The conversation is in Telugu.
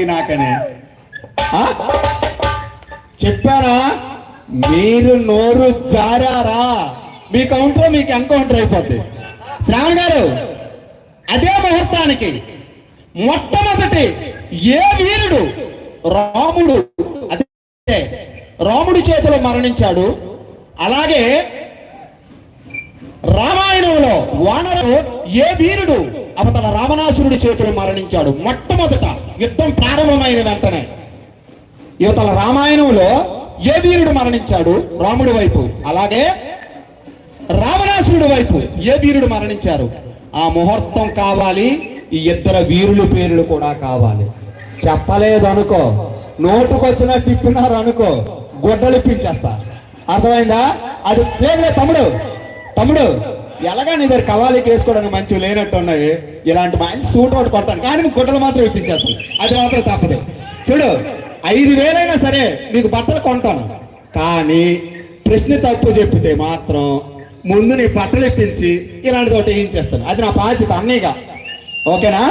వాడికి నాకనే చెప్పారా? మీరు నోరు జారారా? మీ కౌంటర్ మీకు ఎన్కౌంటర్ అయిపోద్ది. శ్రావణ్ గారు అదే ముహూర్తానికి మొట్టమొదటి ఏ వీరుడు రాముడు అదే రాముడి చేతిలో మరణించాడు. అలాగే రామాయణంలో వానరు ఏ వీరుడు అవతల రావణాసురుడి చేతిలో మరణించాడు. మొట్టమొదట యుద్ధం ప్రారంభమైన వెంటనే యువతల రామాయణంలో ఏ వీరుడు మరణించాడు? రాముడి వైపు. అలాగే రావణాసురుడి వైపు ఏ వీరుడు మరణించారు? ఆ ముహూర్తం కావాలి ఈ ఇద్దరు వీరుల పేర్లు కూడా కావాలి. చెప్పలేదనుకో నోటుకొచ్చిన తిప్పినారు అనుకో గొడ్డలిప్పించేస్తా. అర్థమైందా? అది లేదులే తమ్ముడు. తమ్ముడు ఎలాగా నీ దగ్గర కవాలికి వేసుకోవడానికి మంచివి లేనట్టు ఉన్నాయి ఇలాంటి మంచి సూట్ ఒకటి కొడతాను. కానీ నువ్వు గుడ్డలు మాత్రం ఇప్పించేస్తాను అది మాత్రం తప్పదు. చూడు ఐదు వేలైనా సరే నీకు బట్టలు కొంటాను. కానీ ప్రశ్న తప్పు చెప్పితే మాత్రం ముందు నీ బట్టలు ఇప్పించి ఇలాంటిది ఒకటి వేయించేస్తాను అది నా బాధ్యత అన్నీగా. ఓకేనా?